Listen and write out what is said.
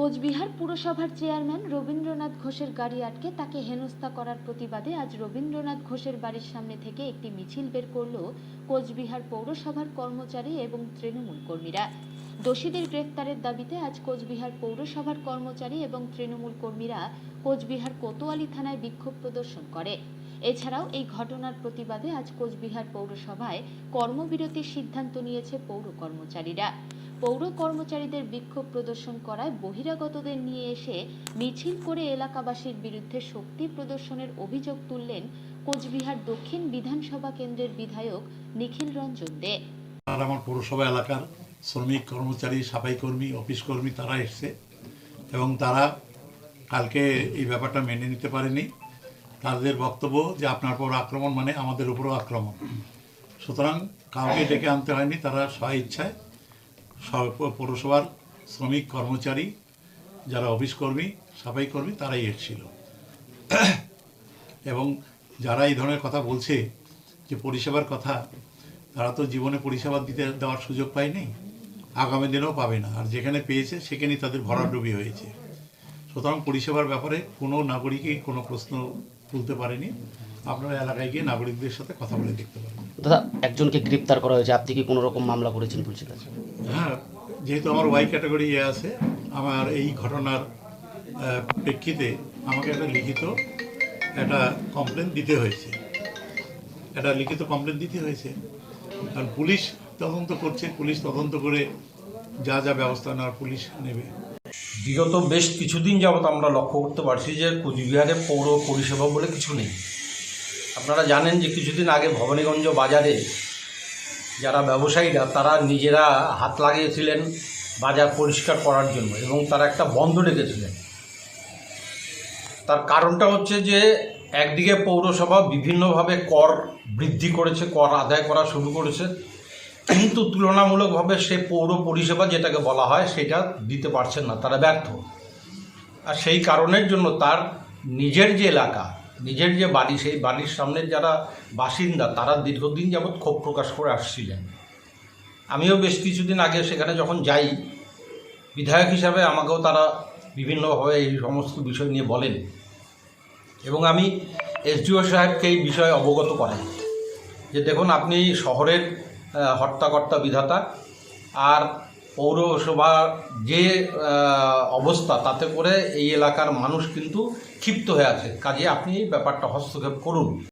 কোচবিহার পুরসভার চেয়ারম্যান রবীন্দ্রনাথ ঘোষের গাড়ি আটকে তাকে হেনস্থা করার প্রতিবাদে আজ রবীন্দ্রনাথ ঘোষের বাড়ির সামনে থেকে একটি মিছিল বের করল কোচবিহার পৌরসভার কর্মচারী এবং তৃণমূল কর্মীরা। দোষীদের গ্রেফতারের দাবিতে আজ কোচবিহার পৌরসভার কর্মচারী এবং তৃণমূল কর্মীরা কোচবিহার কোতোয়ালি থানায় বিক্ষোভ প্রদর্শন করে। এছাড়াও এই ঘটনার প্রতিবাদে আজ কোচবিহার পৌরসভায় কর্মবিরতির সিদ্ধান্ত নিয়েছে পৌর কর্মচারীরা। পৌর কর্মচারীদের বিক্ষোভ প্রদর্শন করায় বহিরাগতদের নিয়ে এসে মিছিল করে এলাকাবাসীর বিরুদ্ধে শক্তি প্রদর্শনের অভিযোগ তুললেন কোচবিহার দক্ষিণ বিধানসভা কেন্দ্রের বিধায়ক নিখিল রঞ্জন দে। আমার পৌরসভা এলাকার শ্রমিক কর্মচারী সাফাই কর্মী অফিস কর্মী তারা এসছে এবং তারা কালকে এই ব্যাপারটা মেনে নিতে পারেনি। তাদের বক্তব্য যে আপনার পর আক্রমণ মানে আমাদের উপরও আক্রমণ। সুতরাং কাউকে ডেকে আনতে হয়নি, তারা স্ব ইচ্ছায় সব- পৌরসভার শ্রমিক কর্মচারী যারা অফিস কর্মী, সাফাই কর্মী, তারাই এসেছিল এবং যারা এই ধরনের কথা বলছে যে পরিষেবার কথা, তারা তো জীবনে পরিষেবা দিতে দেওয়ার সুযোগ পায়নি, আগামী দিনেও পাবে না। আর যেখানে পেয়েছে, সেখানেই তাদের ভরাডুবি হয়েছে। সুতরাং পরিষেবার ব্যাপারে কোনো নাগরিকই কোনো প্রশ্ন তুলতে পারেনি। আপনারা এলাকায় গিয়ে নাগরিকদের সাথে কথা বলে দেখতে পারেন। দাদা একজনকে গ্রেপ্তার করা হয়েছে। আপনি কি কোনো রকম মামলা করেছেন পুলিশের কাছে হ্যাঁ যেহেতু আমার ওয়াই ক্যাটাগরি ইয়ে আছে আমার এই ঘটনার প্রেক্ষিতে আমাকে একটা লিখিত একটা কমপ্লেন দিতে হয়েছে। একটা লিখিত কমপ্লেন দিতে হয়েছে। কারণ পুলিশ তদন্ত করছে পুলিশ তদন্ত করে যা যা ব্যবস্থা নেওয়ার পুলিশ নেবে। বিগত বেশ কিছুদিন যাবৎ আমরা লক্ষ্য করতে পারছি যে কুচবিহারে পৌর পরিষেবা বলে কিছু নেই। আপনারা জানেন যে কিছুদিন আগে ভবানীগঞ্জ বাজারে যারা ব্যবসায়ীরা, তারা নিজেরা হাত লাগিয়েছিলেন বাজার পরিষ্কার করার জন্য এবং তারা একটা বন্ধ রেখেছিলেন তার কারণটা হচ্ছে যে একদিকে পৌরসভা বিভিন্নভাবে কর বৃদ্ধি করেছে, কর আদায় করা শুরু করেছে। কিন্তু তুলনামূলকভাবে সে পৌর পরিষেবা যেটাকে বলা হয়, সেটা দিতে পারছেন না, তারা ব্যর্থ। আর সেই কারণের জন্য তার নিজের যে এলাকা, নিজের যে বাড়ি, সেই বাড়ির সামনের যারা বাসিন্দা, তারা দীর্ঘদিন যাবৎ ক্ষোভ প্রকাশ করে আসছিলেন। আমিও বেশ কিছুদিন আগে সেখানে যখন যাই, বিধায়ক হিসাবে আমাকেও তারা বিভিন্নভাবে এই সমস্ত বিষয় নিয়ে বলেন। এবং আমি এসডিও সাহেবকে এই বিষয়ে অবগত করাই। যে দেখুন, আপনি শহরের হর্তাকর্তা বিধাতা। আর পৌরসভার যে অবস্থা, তাতে করে এই এলাকার মানুষ কিন্তু ক্ষিপ্ত হয়ে আছে। কাজে আপনি ব্যাপারটা হস্তক্ষেপ করুন।